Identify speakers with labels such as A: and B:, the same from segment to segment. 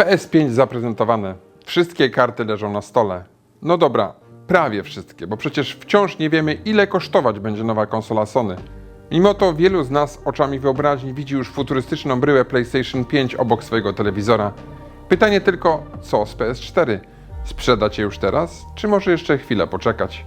A: PS5 zaprezentowane. Wszystkie karty leżą na stole. No dobra, prawie wszystkie, bo przecież wciąż nie wiemy, ile kosztować będzie nowa konsola Sony. Mimo to wielu z nas oczami wyobraźni widzi już futurystyczną bryłę PlayStation 5 obok swojego telewizora. Pytanie tylko, co z PS4? Sprzedać je już teraz, czy może jeszcze chwilę poczekać?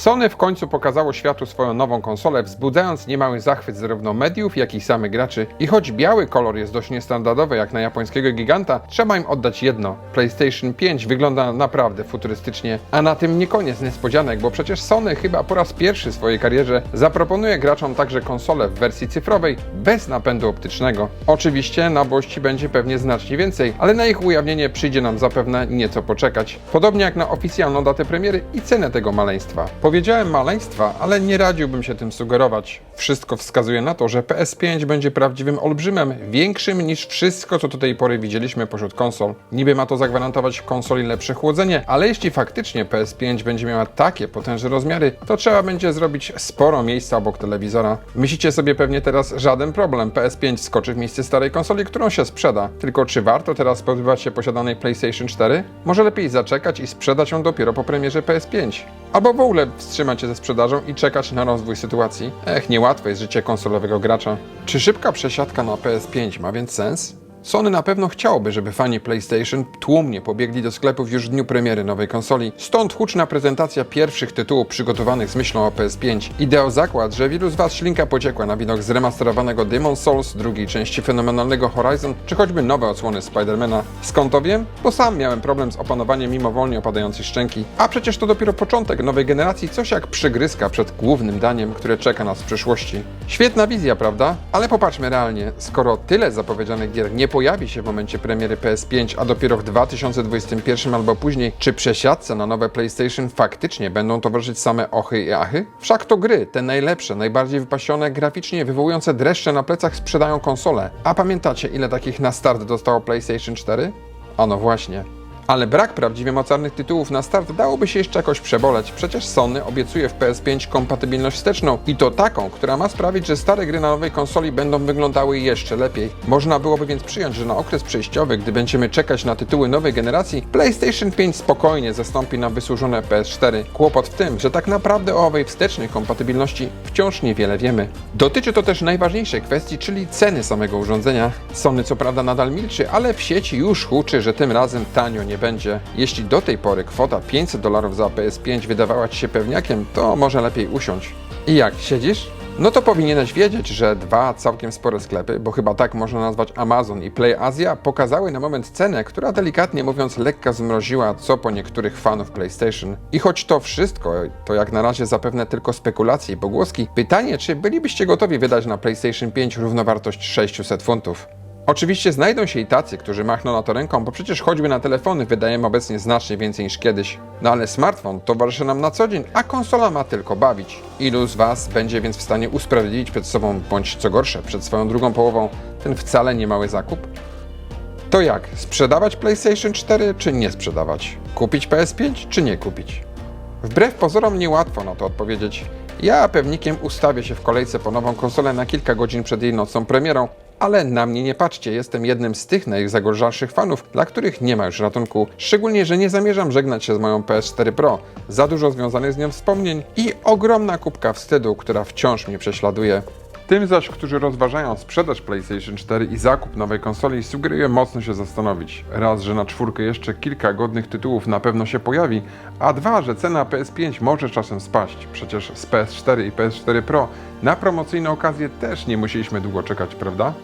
A: Sony w końcu pokazało światu swoją nową konsolę, wzbudzając niemały zachwyt zarówno mediów, jak i samych graczy. I choć biały kolor jest dość niestandardowy jak na japońskiego giganta, trzeba im oddać jedno. PlayStation 5 wygląda naprawdę futurystycznie, a na tym nie koniec niespodzianek, bo przecież Sony chyba po raz pierwszy w swojej karierze zaproponuje graczom także konsolę w wersji cyfrowej bez napędu optycznego. Oczywiście nabości będzie pewnie znacznie więcej, ale na ich ujawnienie przyjdzie nam zapewne nieco poczekać. Podobnie jak na oficjalną datę premiery i cenę tego maleństwa. Powiedziałem maleństwa, ale nie radziłbym się tym sugerować. Wszystko wskazuje na to, że PS5 będzie prawdziwym olbrzymem, większym niż wszystko, co do tej pory widzieliśmy pośród konsol. Niby ma to zagwarantować konsoli lepsze chłodzenie, ale jeśli faktycznie PS5 będzie miała takie potężne rozmiary, to trzeba będzie zrobić sporo miejsca obok telewizora. Myślicie sobie pewnie teraz żaden problem, PS5 skoczy w miejsce starej konsoli, którą się sprzeda. Tylko czy warto teraz pozbywać się posiadanej PlayStation 4? Może lepiej zaczekać i sprzedać ją dopiero po premierze PS5? Albo w ogóle wstrzymać się ze sprzedażą i czekać na rozwój sytuacji? Ech, niełatwe jest życie konsolowego gracza. Czy szybka przesiadka na PS5 ma więc sens? Sony na pewno chciałoby, żeby fani PlayStation tłumnie pobiegli do sklepów już w dniu premiery nowej konsoli. Stąd huczna prezentacja pierwszych tytułów przygotowanych z myślą o PS5. Ideał zakład, że wielu z Was ślinka pociekła na widok zremasterowanego Demon Souls, drugiej części fenomenalnego Horizon, czy choćby nowe odsłony Spidermana. Skąd to wiem? Bo sam miałem problem z opanowaniem mimowolnie opadającej szczęki. A przecież to dopiero początek nowej generacji, coś jak przygryzka przed głównym daniem, które czeka nas w przyszłości. Świetna wizja, prawda? Ale popatrzmy realnie, skoro tyle zapowiedzianych gier nie pojawi się w momencie premiery PS5, a dopiero w 2021 albo później, czy przesiadce na nowe PlayStation faktycznie będą towarzyszyć same ochy i achy? Wszak to gry, te najlepsze, najbardziej wypasione, graficznie wywołujące dreszcze na plecach sprzedają konsole. A pamiętacie ile takich na start dostało PlayStation 4? Ano właśnie. Ale brak prawdziwie mocarnych tytułów na start dałoby się jeszcze jakoś przeboleć. Przecież Sony obiecuje w PS5 kompatybilność wsteczną i to taką, która ma sprawić, że stare gry na nowej konsoli będą wyglądały jeszcze lepiej. Można byłoby więc przyjąć, że na okres przejściowy, gdy będziemy czekać na tytuły nowej generacji, PlayStation 5 spokojnie zastąpi nam wysłużone PS4. Kłopot w tym, że tak naprawdę o owej wstecznej kompatybilności wciąż niewiele wiemy. Dotyczy to też najważniejszej kwestii, czyli ceny samego urządzenia. Sony co prawda nadal milczy, ale w sieci już huczy, że tym razem tanio nie będzie. Jeśli do tej pory kwota 500 dolarów za PS5 wydawała Ci się pewniakiem, to może lepiej usiąść. I jak, siedzisz? No to powinieneś wiedzieć, że dwa całkiem spore sklepy, bo chyba tak można nazwać Amazon i Play Asia, pokazały na moment cenę, która delikatnie mówiąc lekka zmroziła co po niektórych fanów PlayStation. I choć to wszystko, to jak na razie zapewne tylko spekulacje i pogłoski, pytanie, czy bylibyście gotowi wydać na PlayStation 5 równowartość 600 funtów? Oczywiście znajdą się i tacy, którzy machną na to ręką, bo przecież choćby na telefony wydajemy obecnie znacznie więcej niż kiedyś. No ale smartfon towarzyszy nam na co dzień, a konsola ma tylko bawić. Ilu z Was będzie więc w stanie usprawiedliwić przed sobą, bądź co gorsze, przed swoją drugą połową, ten wcale nie mały zakup? To jak? Sprzedawać PlayStation 4 czy nie sprzedawać? Kupić PS5 czy nie kupić? Wbrew pozorom niełatwo na to odpowiedzieć. Ja pewnikiem ustawię się w kolejce po nową konsolę na kilka godzin przed jej nocną premierą, ale na mnie nie patrzcie, jestem jednym z tych najzagorzalszych fanów, dla których nie ma już ratunku. Szczególnie, że nie zamierzam żegnać się z moją PS4 Pro. Za dużo związanych z nią wspomnień i ogromna kubka wstydu, która wciąż mnie prześladuje. Tym zaś, którzy rozważają sprzedaż PlayStation 4 i zakup nowej konsoli, sugeruję mocno się zastanowić. Raz, że na czwórkę jeszcze kilka godnych tytułów na pewno się pojawi, a dwa, że cena PS5 może czasem spaść. Przecież z PS4 i PS4 Pro na promocyjne okazje też nie musieliśmy długo czekać, prawda?